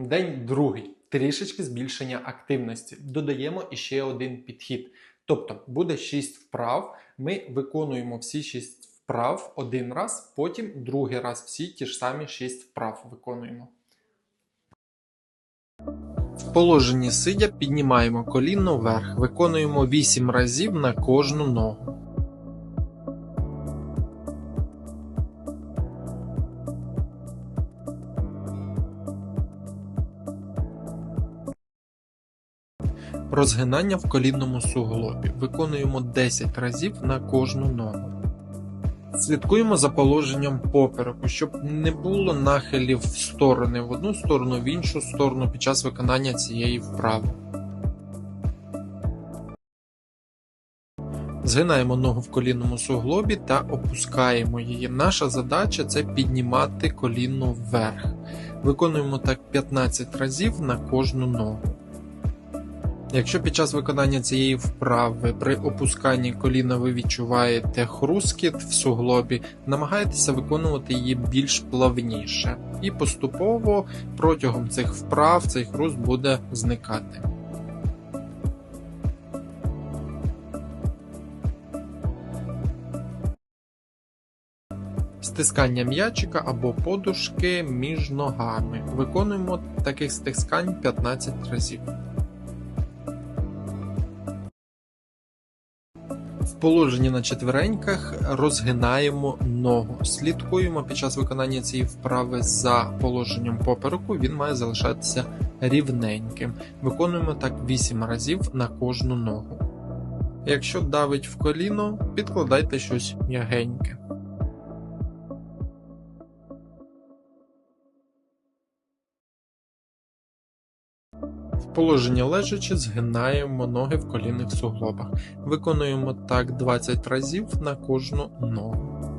День другий. Трішечки збільшення активності. Додаємо іще один підхід. Тобто буде 6 вправ. Ми виконуємо всі 6 вправ один раз, потім другий раз всі ті ж самі 6 вправ виконуємо. В положенні сидя піднімаємо коліно вверх, виконуємо 8 разів на кожну ногу. Розгинання в колінному суглобі. Виконуємо 10 разів на кожну ногу. Слідкуємо за положенням попереку, щоб не було нахилів в сторони в одну сторону, в іншу сторону під час виконання цієї вправи. Згинаємо ногу в колінному суглобі та опускаємо її. Наша задача це піднімати коліно вверх. Виконуємо так 15 разів на кожну ногу. Якщо під час виконання цієї вправи при опусканні коліна ви відчуваєте хрускіт в суглобі, намагайтеся виконувати її більш плавніше, і поступово протягом цих вправ цей хруст буде зникати. Стискання м'ячика або подушки між ногами. Виконуємо таких стискань 15 разів. В положенні на четвереньках розгинаємо ногу. Слідкуємо під час виконання цієї вправи за положенням попереку, він має залишатися рівненьким. Виконуємо так 8 разів на кожну ногу. Якщо давить в коліно, підкладайте щось м'ягеньке. В положенні лежачи згинаємо ноги в колінних суглобах. Виконуємо так 20 разів на кожну ногу.